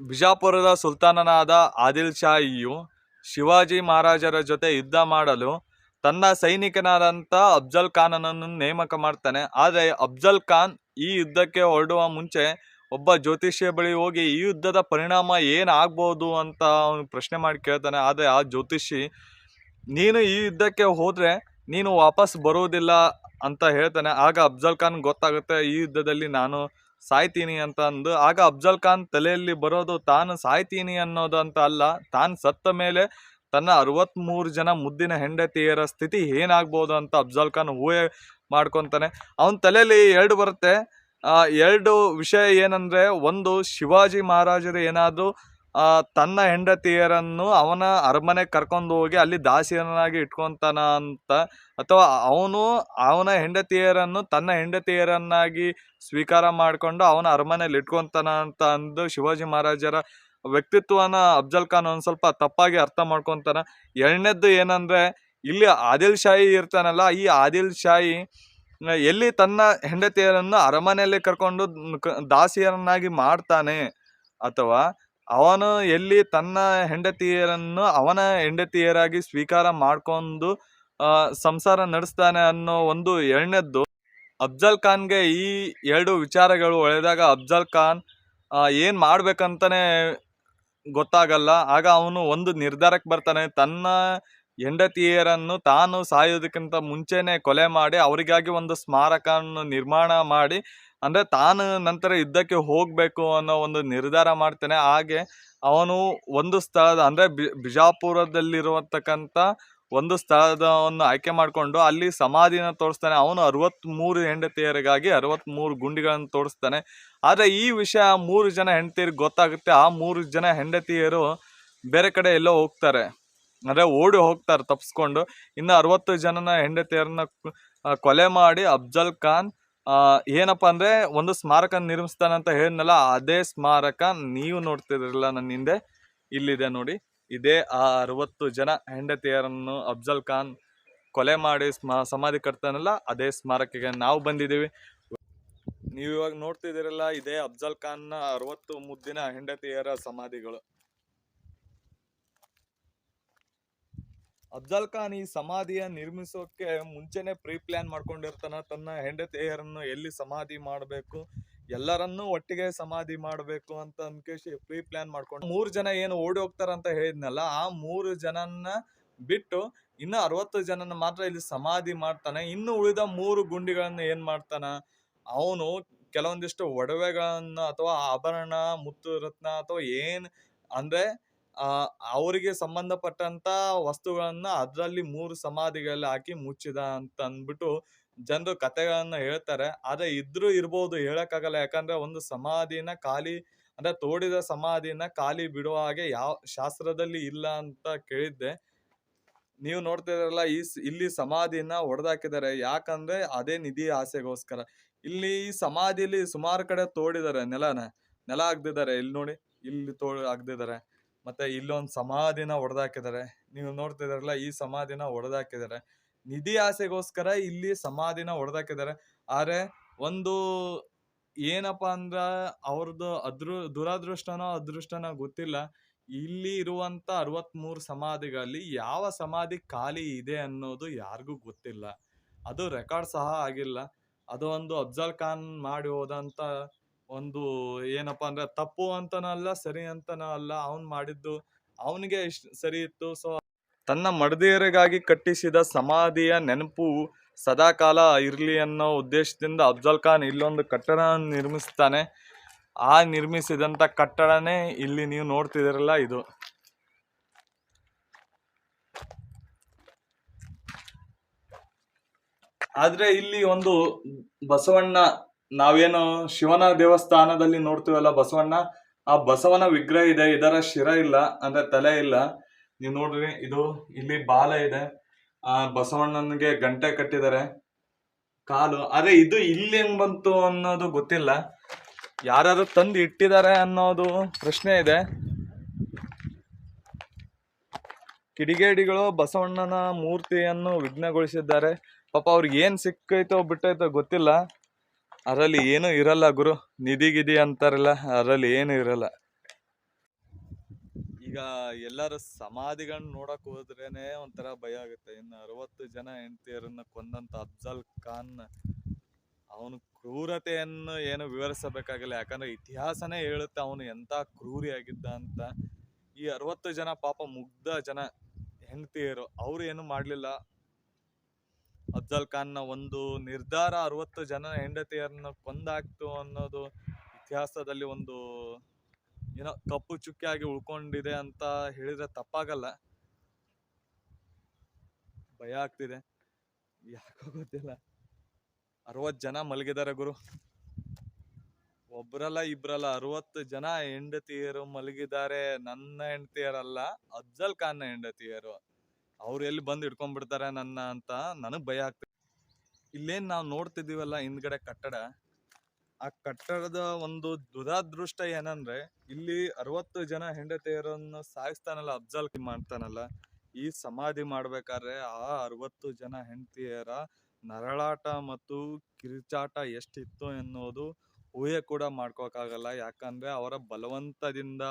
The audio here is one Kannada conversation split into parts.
ಬಿಜಾಪುರದ ಸುಲ್ತಾನನಾದ ಆದಿಲ್ ಶಾಹಿಯು ಶಿವಾಜಿ ಮಹಾರಾಜರ ಜೊತೆ ಯುದ್ಧ ಮಾಡಲು ತನ್ನ ಸೈನಿಕನಾದಂಥ ಅಫ್ಜಲ್ ಖಾನನನ್ನು ನೇಮಕ ಮಾಡ್ತಾನೆ. ಆದರೆ ಅಫ್ಜಲ್ ಖಾನ್ ಈ ಯುದ್ಧಕ್ಕೆ ಹೊರಡುವ ಮುಂಚೆ ಒಬ್ಬ ಜ್ಯೋತಿಷ್ಯ ಬಳಿ ಹೋಗಿ ಈ ಯುದ್ಧದ ಪರಿಣಾಮ ಏನಾಗ್ಬೋದು ಅಂತ ಅವನು ಪ್ರಶ್ನೆ ಮಾಡಿ ಕೇಳ್ತಾನೆ. ಆದರೆ ಆ ಜ್ಯೋತಿಷಿ ನೀನು ಈ ಯುದ್ಧಕ್ಕೆ ಹೋದರೆ ನೀನು ವಾಪಸ್ ಬರುವುದಿಲ್ಲ ಅಂತ ಹೇಳ್ತಾನೆ. ಆಗ ಅಫ್ಜಲ್ ಖಾನ್ ಗೊತ್ತಾಗುತ್ತೆ, ಈ ಯುದ್ಧದಲ್ಲಿ ನಾನು ಸಾಯ್ತೀನಿ ಅಂತ ಅಂದು, ಆಗ ಅಫ್ಜಲ್ ಖಾನ್ ತಲೆಯಲ್ಲಿ ಬರೋದು ತಾನು ಸಾಯ್ತೀನಿ ಅನ್ನೋದು ಅಂತ ಅಲ್ಲ, ತಾನು ಸತ್ತ ಮೇಲೆ ತನ್ನ ಅರವತ್ತ್ಮೂರು ಜನ ಮುದ್ದಿನ ಹೆಂಡತಿಯರ ಸ್ಥಿತಿ ಏನಾಗ್ಬೋದು ಅಂತ ಅಫ್ಜಲ್ ಖಾನ್ ಊಹೆ ಮಾಡ್ಕೊತಾನೆ. ಅವನ ತಲೆಯಲ್ಲಿ ಎರಡು ಬರುತ್ತೆ. ಎರಡು ವಿಷಯ ಏನಂದ್ರೆ, ಒಂದು ಶಿವಾಜಿ ಮಹಾರಾಜರು ಏನಾದರೂ ತನ್ನ ಹೆಂಡತಿಯರನ್ನು ಅವನ ಅರಮನೆ ಕರ್ಕೊಂಡು ಹೋಗಿ ಅಲ್ಲಿ ದಾಸಿಯನಾಗಿ ಇಟ್ಕೊಂತಾನ ಅಂತ, ಅಥವಾ ಅವನು ಅವನ ಹೆಂಡತಿಯರನ್ನು ತನ್ನ ಹೆಂಡತಿಯರನ್ನಾಗಿ ಸ್ವೀಕಾರ ಮಾಡಿಕೊಂಡು ಅವನ ಅರಮನೆಯಲ್ಲಿ ಇಟ್ಕೊಂತಾನ ಅಂತ ಅಂದು ಶಿವಾಜಿ ಮಹಾರಾಜರ ವ್ಯಕ್ತಿತ್ವನ ಅಫ್ಜಲ್ ಖಾನ್ ಒಂದು ಸ್ವಲ್ಪ ತಪ್ಪಾಗಿ ಅರ್ಥ ಮಾಡ್ಕೊತಾನ. ಎರಡನೇದ್ದು ಏನಂದ್ರೆ, ಇಲ್ಲಿ ಆದಿಲ್ ಶಾಹಿ ಇರ್ತಾನಲ್ಲ, ಈ ಆದಿಲ್ ಶಾಹಿ ಎಲ್ಲಿ ತನ್ನ ಹೆಂಡತಿಯರನ್ನು ಅರಮನೆಯಲ್ಲಿ ಕರ್ಕೊಂಡು ದಾಸಿಯರನ್ನಾಗಿ ಮಾಡ್ತಾನೆ, ಅಥವಾ ಅವನು ಎಲ್ಲಿ ತನ್ನ ಹೆಂಡತಿಯರನ್ನು ಅವನ ಹೆಂಡತಿಯರಾಗಿ ಸ್ವೀಕಾರ ಮಾಡ್ಕೊಂಡು ಸಂಸಾರ ನಡೆಸ್ತಾನೆ ಅನ್ನೋ ಒಂದು ಎರಡನೇದ್ದು, ಅಫ್ಜಲ್ ಖಾನ್ಗೆ ಈ ಎರಡು ವಿಚಾರಗಳು ಒಳೆದಾಗ ಅಫ್ಜಲ್ ಖಾನ್ ಏನು ಮಾಡ್ಬೇಕಂತಾನೆ ಗೊತ್ತಾಗಲ್ಲ. ಆಗ ಅವನು ಒಂದು ನಿರ್ಧಾರಕ್ಕೆ ಬರ್ತಾನೆ. ತನ್ನ ಹೆಂಡತಿಯರನ್ನು ತಾನು ಸಾಯೋದಕ್ಕಿಂತ ಮುಂಚೆನೇ ಕೊಲೆ ಮಾಡಿ, ಅವರಿಗಾಗಿ ಒಂದು ಸ್ಮಾರಕವನ್ನು ನಿರ್ಮಾಣ ಮಾಡಿ ಅಂದ್ರೆ ತಾನು ನಂತರ ಯುದ್ಧಕ್ಕೆ ಹೋಗಬೇಕು ಅನ್ನೋ ಒಂದು ನಿರ್ಧಾರ ಮಾಡ್ತಾನೆ. ಹಾಗೆ ಅವನು ಒಂದು ಸ್ಥಳದ ಅಂದ್ರೆ ಬಿಜಾಪುರದಲ್ಲಿರುವತಕ್ಕಂಥ ಒಂದು ಸ್ಥಳದವನ್ನು ಆಯ್ಕೆ ಮಾಡಿಕೊಂಡು ಅಲ್ಲಿ ಸಮಾಧಿನ ತೋರಿಸ್ತಾನೆ. ಅವನು ಅರವತ್ತ್ಮೂರು ಹೆಂಡತಿಯರಿಗಾಗಿ ಅರವತ್ತ್ಮೂರು ಗುಂಡಿಗಳನ್ನು ತೋರಿಸ್ತಾನೆ. ಆದರೆ ಈ ವಿಷಯ ಮೂರು ಜನ ಹೆಂಡತಿಯರಿಗೆ ಗೊತ್ತಾಗುತ್ತೆ. ಆ ಮೂರು ಜನ ಹೆಂಡತಿಯರು ಬೇರೆ ಕಡೆ ಎಲ್ಲೋ ಹೋಗ್ತಾರೆ. ಅಂದರೆ ಓಡಿ ಹೋಗ್ತಾರೆ ತಪ್ಪಿಸ್ಕೊಂಡು ಇನ್ನು ಅರವತ್ತು ಜನನ ಹೆಂಡತಿಯರನ್ನ ಕೊಲೆ ಮಾಡಿ ಅಫ್ಜಲ್ ಖಾನ್ ಏನಪ್ಪ ಅಂದ್ರೆ ಒಂದು ಸ್ಮಾರಕ ನಿರ್ಮಿಸ್ತಾನಂತ ಹೇಳಿದ್ನಲ್ಲ, ಅದೇ ಸ್ಮಾರಕ ನೀವು ನೋಡ್ತಿದ್ರಲ್ಲ ನನ್ನ ಹಿಂದೆ. ಇಲ್ಲಿದೆ ನೋಡಿ. ಇದೇ ಆ ಅರವತ್ತು ಜನ ಹೆಂಡತಿಯರನ್ನು ಅಫ್ಜಲ್ ಖಾನ್ ಕೊಲೆ ಮಾಡಿ ಸ್ಮ, ಸಮಾಧಿ ಕಟ್ತಾನಲ್ಲ, ಅದೇ ಸ್ಮಾರಕಕ್ಕೆ ನಾವು ಬಂದಿದ್ದೀವಿ. ನೀವು ಇವಾಗ ನೋಡ್ತಿದ್ದೀರಲ್ಲ, ಇದೇ ಅಫ್ಜಲ್ ಖಾನ್ನ ಅರವತ್ತು ಮುದ್ದಿನ ಹೆಂಡತಿಯರ ಸಮಾಧಿಗಳು. ಅಫ್ಜಲ್ ಖಾನ್ ಈ ಸಮಾಧಿಯ ನಿರ್ಮಿಸೋಕೆ ಮುಂಚೆನೆ ಪ್ರೀ ಪ್ಲಾನ್ ಮಾಡ್ಕೊಂಡಿರ್ತಾನ. ತನ್ನ ಹೆಂಡತಿಯರನ್ನು ಎಲ್ಲಿ ಸಮಾಧಿ ಮಾಡಬೇಕು, ಎಲ್ಲರನ್ನೂ ಒಟ್ಟಿಗೆ ಸಮಾಧಿ ಮಾಡಬೇಕು ಅಂತ ಅನ್ಕೇಶಿ ಪ್ರೀ ಪ್ಲಾನ್ ಮಾಡ್ಕೊಂಡು ಮೂರು ಜನ ಏನು ಓಡಿ ಹೋಗ್ತಾರಂತ ಹೇಳಿದ್ನಲ್ಲ, ಆ ಮೂರು ಜನನ್ನ ಬಿಟ್ಟು ಇನ್ನು ಅರವತ್ತು ಜನನ ಮಾತ್ರ ಇಲ್ಲಿ ಸಮಾಧಿ ಮಾಡ್ತಾನೆ. ಇನ್ನು ಉಳಿದ ಮೂರು ಗುಂಡಿಗಳನ್ನ ಏನ್ ಮಾಡ್ತಾನ? ಅವನು ಕೆಲವೊಂದಿಷ್ಟು ಒಡವೆಗಳನ್ನ ಅಥವಾ ಆಭರಣ ಮುತ್ತು ರತ್ನ ಅಥವಾ ಏನ್ ಅಂದ್ರೆ ಅವರಿಗೆ ಸಂಬಂಧಪಟ್ಟಂತ ವಸ್ತುಗಳನ್ನ ಅದರಲ್ಲಿ ಮೂರು ಸಮಾಧಿಗಳಲ್ಲಿ ಹಾಕಿ ಮುಚ್ಚಿದ ಅಂತ ಅಂದ್ಬಿಟ್ಟು ಜನರು ಕತೆಗಳನ್ನ ಹೇಳ್ತಾರೆ. ಆದ್ರೆ ಇದ್ರೂ ಇರ್ಬೋದು ಹೇಳಕ್ಕಾಗಲ್ಲ. ಯಾಕಂದ್ರೆ ಒಂದು ಸಮಾಧಿನ ಖಾಲಿ, ಅಂದ್ರೆ ತೋಡಿದ ಸಮಾಧಿನ ಖಾಲಿ ಬಿಡುವ ಹಾಗೆ ಯಾವ ಶಾಸ್ತ್ರದಲ್ಲಿ ಇಲ್ಲ ಅಂತ ಕೇಳಿದ್ದೆ. ನೀವು ನೋಡ್ತಿದ್ರಲ್ಲ ಈ ಇಲ್ಲಿ ಸಮಾಧಿನ ಹೊಡೆದಾಕಿದ್ದಾರೆ ಯಾಕಂದ್ರೆ ಅದೇ ನಿಧಿ ಆಸೆಗೋಸ್ಕರ. ಇಲ್ಲಿ ಸಮಾಧಿಲಿ ಸುಮಾರು ಕಡೆ ತೋಡಿದ್ದಾರೆ ನೆಲನ, ನೆಲ ಆಗ್ದಿದ್ದಾರೆ ಇಲ್ಲಿ ನೋಡಿ, ಇಲ್ಲಿ ತೋ ಅಗ್ದಿದ್ದಾರೆ ಮತ್ತೆ ಇಲ್ಲೊಂದು ಸಮಾಧಿನ ಹೊಡೆದಾಕಿದ್ದಾರೆ ನೀವು ನೋಡ್ತಿದಾರಲ್ಲ, ಈ ಸಮಾಧಿನ ಹೊಡೆದಾಕಿದ್ದಾರೆ ನಿಧಿ ಆಸೆಗೋಸ್ಕರ ಇಲ್ಲಿ ಸಮಾಧಿನ ಹೊಡೆದಾಕಿದ್ದಾರೆ ಆದ್ರೆ ಒಂದು ಏನಪ್ಪಾ ಅಂದ್ರ ಅವ್ರದ್ದು ಅದೃ ದುರದೃಷ್ಟನೋ ಅದೃಷ್ಟನೋ ಗೊತ್ತಿಲ್ಲ. ಇಲ್ಲಿ ಇರುವಂತ ಅರವತ್ಮೂರು ಸಮಾಧಿಗಳಲ್ಲಿ ಯಾವ ಸಮಾಧಿ ಖಾಲಿ ಇದೆ ಅನ್ನೋದು ಯಾರಿಗೂ ಗೊತ್ತಿಲ್ಲ. ಅದು ರೆಕಾರ್ಡ್ ಸಹ ಆಗಿಲ್ಲ. ಅದು ಒಂದು ಅಫ್ಜಲ್ ಖಾನ್ ಮಾಡಿ ಹೋದಂತ ಒಂದು ಏನಪ್ಪಾ ಅಂದ್ರೆ ತಪ್ಪು ಅಂತನೂ ಅಲ್ಲ, ಸರಿ ಅಂತನೂ ಅಲ್ಲ, ಅವನ್ ಮಾಡಿದ್ದು ಅವನಿಗೆ ಸರಿ ಇತ್ತು. ಸೊ ತನ್ನ ಮಡದಿಯರಿಗಾಗಿ ಕಟ್ಟಿಸಿದ ಸಮಾಧಿಯ ನೆನಪು ಸದಾಕಾಲ ಇರಲಿ ಅನ್ನೋ ಉದ್ದೇಶದಿಂದ ಅಫ್ಜಲ್ ಖಾನ್ ಇಲ್ಲೊಂದು ಕಟ್ಟಡ ನಿರ್ಮಿಸ್ತಾನೆ. ಆ ನಿರ್ಮಿಸಿದಂಥ ಕಟ್ಟಡನೇ ಇಲ್ಲಿ ನೀವು ನೋಡ್ತಿದ್ದೀರಲ್ಲ ಇದು. ಆದರೆ ಇಲ್ಲಿ ಒಂದು ಬಸವಣ್ಣ ನಾವೇನು ಶಿವನ ದೇವಸ್ಥಾನದಲ್ಲಿ ನೋಡ್ತೀವಲ್ಲ ಬಸವಣ್ಣ? ಆ ಬಸವನ ವಿಗ್ರಹ ಇದೆ, ಇದರ ಶಿರ ಇಲ್ಲ, ಅಂದ್ರೆ ತಲೆ ಇಲ್ಲ. ನೀವು ನೋಡ್ರಿ, ಇದು ಇಲ್ಲಿ ಬಾಲ ಇದೆ. ಆ ಬಸವಣ್ಣನಿಗೆ ಗಂಟೆ ಕಟ್ಟಿದ್ದಾರೆ. ಕಾಲು, ಅದೆ ಇದು ಇಲ್ಲಿ ಹೆಂಗ್ ಬಂತು ಅನ್ನೋದು ಗೊತ್ತಿಲ್ಲ. ಯಾರು ತಂದು ಇಟ್ಟಿದ್ದಾರೆ ಅನ್ನೋದು ಪ್ರಶ್ನೆ ಇದೆ. ಕಿಡಿಗೇಡಿಗಳು ಬಸವಣ್ಣನ ಮೂರ್ತಿಯನ್ನು ವಿಘ್ನಗೊಳಿಸಿದ್ದಾರೆ. ಪಾಪ ಅವ್ರಿಗೆ ಏನು ಸಿಕ್ಕೈತೋ ಬಿಟ್ಟೈತೋ ಗೊತ್ತಿಲ್ಲ. ಅದರಲ್ಲಿ ಏನೂ ಇರಲ್ಲ ಗುರು. ನಿಧಿ ಗಿಧಿ ಅಂತಾರಲ್ಲ, ಅದರಲ್ಲಿ ಏನೂ ಇರಲ್ಲ. ಈಗ ಎಲ್ಲರೂ ಸಮಾಧಿಗಳನ್ನ ನೋಡಕ್ ಹೋದ್ರೇನೆ ಒಂಥರ ಭಯ ಆಗುತ್ತೆ. ಇನ್ನು ಅರವತ್ತು ಜನ ಹೆಂಡತಿಯರನ್ನ ಕೊಂದಂತ ಅಫ್ಜಲ್ ಖಾನ್, ಅವನ ಕ್ರೂರತೆಯನ್ನು ಏನು ವಿವರಿಸಬೇಕಾಗಿಲ್ಲ. ಯಾಕಂದ್ರೆ ಇತಿಹಾಸನೇ ಹೇಳುತ್ತೆ ಅವನು ಎಂತ ಕ್ರೂರಿ ಆಗಿದ್ದ ಅಂತ. ಈ ಅರವತ್ತು ಜನ ಪಾಪ ಮುಗ್ಧ ಜನ ಹೆಂಡತಿಯರು, ಅವ್ರು ಏನು ಮಾಡ್ಲಿಲ್ಲ. ಅಫ್ಜಲ್ ಖಾನ್ನ ಒಂದು ನಿರ್ಧಾರ ಅರವತ್ತು ಜನ ಹೆಂಡತಿಯರನ್ನು ಕೊಂದಾಕ್ತು ಅನ್ನೋದು ಇತಿಹಾಸದಲ್ಲಿ ಒಂದು, ಏನೋ ಕಪ್ಪು ಚುಕ್ಕಿಯಾಗಿ ಉಳ್ಕೊಂಡಿದೆ ಅಂತ ಹೇಳಿದ್ರೆ ತಪ್ಪಾಗಲ್ಲ. ಭಯ ಆಗ್ತಿದೆ. ಯಾಕೋ ಗೊತ್ತಿಲ್ಲ. ಅರವತ್ ಜನ ಮಲಗಿದ್ದಾರೆ ಗುರು. ಒಬ್ರಲ್ಲ ಇಬ್ರಲ್ಲ ಅರವತ್ತು ಜನ ಹೆಂಡತಿಯರು ಮಲಗಿದ್ದಾರೆ. ನನ್ನ ಹೆಂಡತಿಯರಲ್ಲ, ಅಫ್ಜಲ್ ಖಾನ್ನ ಹೆಂಡತಿಯರು. ಅವ್ರು ಎಲ್ಲಿ ಬಂದು ಹಿಡ್ಕೊಂಡ್ಬಿಡ್ತಾರೆ ನನ್ನ ಅಂತ ನನಗ್ ಭಯ ಆಗ್ತದೆ. ಇಲ್ಲೇನ್ ನಾವು ನೋಡ್ತಿದೀವಲ್ಲ ಹಿಂದ್ಗಡೆ ಕಟ್ಟಡ? ಆ ಕಟ್ಟಡದ ಒಂದು ದುರಾದೃಷ್ಟ ಏನಂದ್ರೆ ಇಲ್ಲಿ ಅರವತ್ತು ಜನ ಹೆಂಡತಿಯರನ್ನು ಸಾಯಿಸ್ತಾನಲ್ಲ ಅಫ್ಜಲ್ ಮಾಡ್ತಾನಲ್ಲ, ಈ ಸಮಾಧಿ ಮಾಡ್ಬೇಕಾದ್ರೆ ಆ ಅರವತ್ತು ಜನ ಹೆಂಡತಿಯರ ನರಳಾಟ ಮತ್ತು ಕಿರುಚಾಟ ಎಷ್ಟಿತ್ತು ಎನ್ನುವುದು ಊಹೆ ಕೂಡ ಮಾಡ್ಕೋಕ್ಕಾಗಲ್ಲ. ಯಾಕಂದ್ರೆ ಅವರ ಬಲವಂತದಿಂದ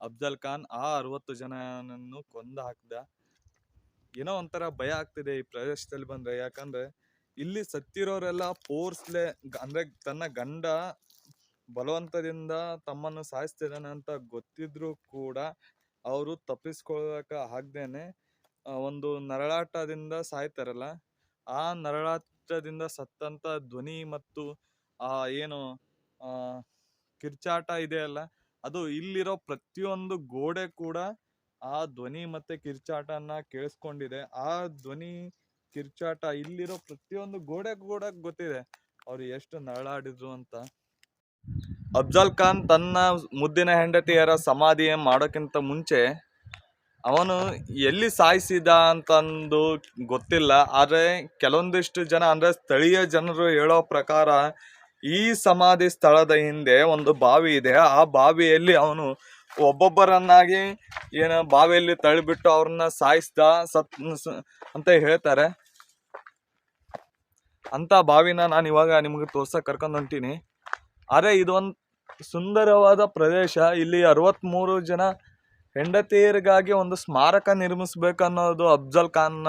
ಅಫ್ಜಲ್ ಖಾನ್ ಆ ಅರವತ್ತು ಜನನನ್ನು ಕೊಂದು ಹಾಕ್ದ. ಏನೋ ಒಂಥರ ಭಯ ಆಗ್ತಿದೆ ಈ ಪ್ರದೇಶದಲ್ಲಿ ಬಂದರೆ. ಯಾಕಂದ್ರೆ ಇಲ್ಲಿ ಸತ್ತಿರೋರೆಲ್ಲ ಪೋರ್ಸ್ಲೆ ಅಂದ್ರೆ ತನ್ನ ಗಂಡ ಬಲವಂತದಿಂದ ತಮ್ಮನ್ನು ಸಾಯಿಸ್ತಿದ್ದಾನೆ ಅಂತ ಗೊತ್ತಿದ್ರೂ ಕೂಡ ಅವರು ತಪ್ಪಿಸ್ಕೊಳ್ಳೋಕೆ ಆಗ್ದೇನೆ ಒಂದು ನರಳಾಟದಿಂದ ಸಾಯ್ತಾರಲ್ಲ. ಆ ನರಳಾಟದಿಂದ ಸತ್ತಂತ ಧ್ವನಿ ಮತ್ತು, ಆ, ಏನು ಕಿರ್ಚಾಟ ಕಿರ್ಚಾಟ ಇದೆಯಲ್ಲ, ಅದು ಇಲ್ಲಿರೋ ಪ್ರತಿಯೊಂದು ಗೋಡೆ ಕೂಡ ಆ ಧ್ವನಿ ಮತ್ತೆ ಕಿರ್ಚಾಟನ ಕೇಳಿಸ್ಕೊಂಡಿದೆ. ಆ ಧ್ವನಿ, ಕಿರ್ಚಾಟ ಇಲ್ಲಿರೋ ಪ್ರತಿಯೊಂದು ಗೋಡೆ ಕೂಡ ಗೊತ್ತಿದೆ. ಅವ್ರು ಎಷ್ಟು ನರಳಾಡಿದ್ರು ಅಂತ. ಅಫ್ಜಲ್ ಖಾನ್ ತನ್ನ ಮುದ್ದಿನ ಹೆಂಡತಿಯರ ಸಮಾಧಿ ಮಾಡೋಕ್ಕಿಂತ ಮುಂಚೆ ಅವನು ಎಲ್ಲಿ ಸಾಯಿಸಿದ ಅಂತಂದು ಗೊತ್ತಿಲ್ಲ. ಆದರೆ ಕೆಲವೊಂದಿಷ್ಟು ಜನ, ಅಂದ್ರೆ ಸ್ಥಳೀಯ ಜನರು ಹೇಳೋ ಪ್ರಕಾರ ಈ ಸಮಾಧಿ ಸ್ಥಳದ ಹಿಂದೆ ಒಂದು ಬಾವಿ ಇದೆ. ಆ ಬಾವಿಯಲ್ಲಿ ಅವನು ಒಬ್ಬೊಬ್ಬರನ್ನಾಗಿ ಏನ ಬಾವಿಯಲ್ಲಿ ತಳ್ಳಿಬಿಟ್ಟು ಅವ್ರನ್ನ ಸಾಯಿಸ್ದ ಸತ್ ಅಂತ ಹೇಳ್ತಾರೆ. ಅಂತ ಬಾವಿನ ನಾನು ಇವಾಗ ನಿಮ್ಗೆ ತೋರ್ಸಕ್ ಕರ್ಕೊಂಡ್ ಹೊಂಟೀನಿ. ಆದ್ರೆ ಇದೊಂದು ಸುಂದರವಾದ ಪ್ರದೇಶ. ಇಲ್ಲಿ ಅರವತ್ಮೂರು ಜನ ಹೆಂಡತಿಯರಿಗಾಗಿ ಒಂದು ಸ್ಮಾರಕ ನಿರ್ಮಿಸ್ಬೇಕನ್ನೋದು ಅಫ್ಜಲ್ ಖಾನ್ನ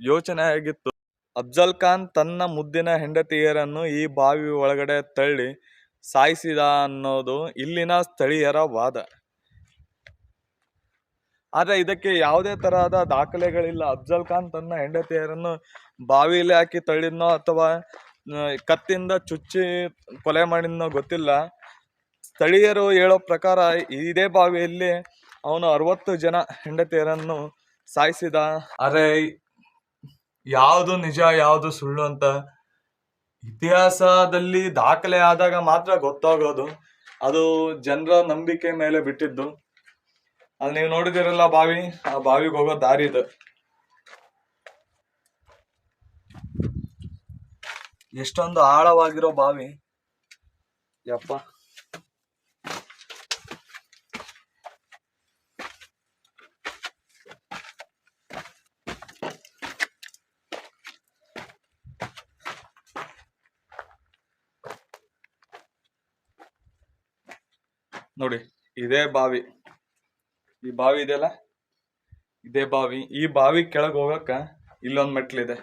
ಯೋಚನೆ ಆಗಿತ್ತು. ಅಫ್ಜಲ್ ಖಾನ್ ತನ್ನ ಮುದ್ದಿನ ಹೆಂಡತಿಯರನ್ನು ಈ ಬಾವಿ ಒಳಗಡೆ ತಳ್ಳಿ ಸಾಯಿಸಿದ ಅನ್ನೋದು ಇಲ್ಲಿನ ಸ್ಥಳೀಯರ ವಾದ. ಆದ್ರೆ ಇದಕ್ಕೆ ಯಾವುದೇ ತರಹದ ದಾಖಲೆಗಳಿಲ್ಲ. ಅಫ್ಜಲ್ ಖಾನ್ ತನ್ನ ಹೆಂಡತಿಯರನ್ನು ಬಾವಿಯಲ್ಲಿ ಹಾಕಿ ತಳ್ಳಿದ್ನೋ ಅಥವಾ ಕತ್ತಿಂದ ಚುಚ್ಚಿ ಕೊಲೆ ಮಾಡಿದ್ನೋ ಗೊತ್ತಿಲ್ಲ. ಸ್ಥಳೀಯರು ಹೇಳೋ ಪ್ರಕಾರ ಇದೇ ಬಾವಿಯಲ್ಲಿ ಅವನು ಅರವತ್ತು ಜನ ಹೆಂಡತಿಯರನ್ನು ಸಾಯಿಸಿದ. ಅರೆ, ಯಾವುದು ನಿಜ, ಯಾವುದು ಸುಳ್ಳು ಅಂತ ಇತಿಹಾಸದಲ್ಲಿ ದಾಖಲೆ ಆದಾಗ ಮಾತ್ರ ಗೊತ್ತಾಗೋದು. ಅದು ಜನರ ನಂಬಿಕೆ ಮೇಲೆ ಬಿಟ್ಟಿದ್ದು. ಅಲ್ಲಿ ನೀವು ನೋಡಿದಿರಲ್ಲ ಬಾವಿ? ಆ ಬಾವಿಗೆ ಹೋಗೋ ದಾರಿ ಇದು. ಎಷ್ಟೊಂದು ಆಳವಾಗಿರೋ ಬಾವಿ. ಯಪ್ಪ. ನೋಡಿ, ಇದೇ ಬಾವಿ. ಈ ಬಾವಿ ಇದೆಯಲ್ಲ? ಇದೇ ಬಾವಿ. ಈ ಬಾವಿ ಕೆಳಗೆ ಹೋಗಕ್ಕ ಇಲ್ಲೊಂದು ಮೆಟ್ಲಿದೆ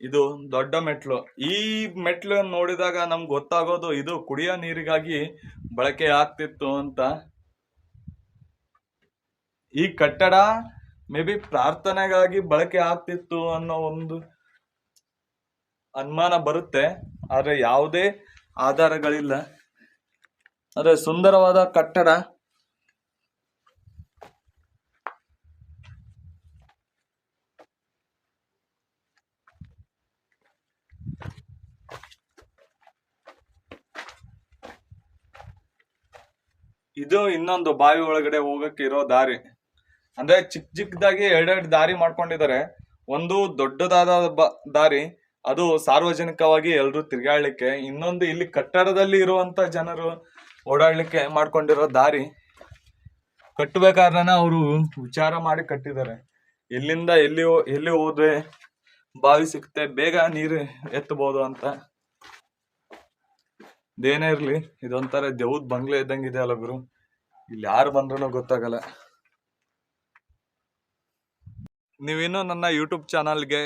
ಇದು. ದೊಡ್ಡ ಮೆಟ್ಲು. ಈ ಮೆಟ್ಲು ನೋಡಿದಾಗ ನಮ್ಗೆ ಗೊತ್ತಾಗೋದು ಇದು ಕುಡಿಯೋ ನೀರಿಗಾಗಿ ಬಳಕೆ ಆಗ್ತಿತ್ತು ಅಂತ. ಈ ಕಟ್ಟಡ ಮೇ ಬಿ ಪ್ರಾರ್ಥನೆಗಾಗಿ ಬಳಕೆ ಆಗ್ತಿತ್ತು ಅನ್ನೋ ಒಂದು ಅನುಮಾನ ಬರುತ್ತೆ. ಆದರೆ ಯಾವುದೇ ಆಧಾರಗಳಿಲ್ಲ. ಆದರೆ ಸುಂದರವಾದ ಕಟ್ಟಡ. ಇದು ಇನ್ನೊಂದು ಬಾವಿ ಒಳಗಡೆ ಹೋಗಕ್ಕೆ ಇರೋ ದಾರಿ. ಅಂದ್ರೆ ಚಿಕ್ಕ ಚಿಕ್ಕದಾಗಿ ಎರಡೆರಡು ದಾರಿ ಮಾಡ್ಕೊಂಡಿದ್ದಾರೆ. ಒಂದು ದೊಡ್ಡದಾದ ದಾರಿ, ಅದು ಸಾರ್ವಜನಿಕವಾಗಿ ಎಲ್ಲರೂ ತಿರ್ಗಾಡ್ಲಿಕ್ಕೆ, ಇನ್ನೊಂದು ಇಲ್ಲಿ ಕಟ್ಟಡದಲ್ಲಿ ಇರುವಂತ ಜನರು ಓಡಾಡ್ಲಿಕ್ಕೆ ಮಾಡ್ಕೊಂಡಿರೋ ದಾರಿ. ಕಟ್ಟಬೇಕಾದ್ರೆ ಅವರು ವಿಚಾರ ಮಾಡಿ ಕಟ್ಟಿದ್ದಾರೆ. ಎಲ್ಲಿಂದ ಎಲ್ಲಿ ಎಲ್ಲಿ ಹೋದ್ರೆ ಬಾವಿ ಸಿಗುತ್ತೆ ಬೇಗ ನೀರು ಎತ್ತಬಹುದು ಅಂತ. ಇದೇನೇ ಇರ್ಲಿ, ಇದೊಂಥರ ದೇವ್ದ್ ಬಂಗ್ಲೆ ಇದೆ ಅಲ್ಲ ಗುರು. ಇಲ್ಲಿ ಯಾರು ಬಂದ್ರೂ ಗೊತ್ತಾಗಲ್ಲ. ನೀವಿನ್ನೂ ನನ್ನ ಯೂಟ್ಯೂಬ್ ಚಾನಲ್ಗೆ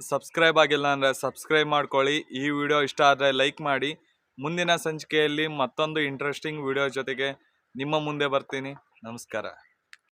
ಸಬ್ಸ್ಕ್ರೈಬ್ ಆಗಿಲ್ಲ ಅಂದರೆ ಸಬ್ಸ್ಕ್ರೈಬ್ ಮಾಡ್ಕೊಳ್ಳಿ. ಈ ವಿಡಿಯೋ ಇಷ್ಟ ಆದರೆ ಲೈಕ್ ಮಾಡಿ. ಮುಂದಿನ ಸಂಚಿಕೆಯಲ್ಲಿ ಮತ್ತೊಂದು ಇಂಟ್ರೆಸ್ಟಿಂಗ್ ವಿಡಿಯೋ ಜೊತೆಗೆ ನಿಮ್ಮ ಮುಂದೆ ಬರ್ತೀನಿ. ನಮಸ್ಕಾರ.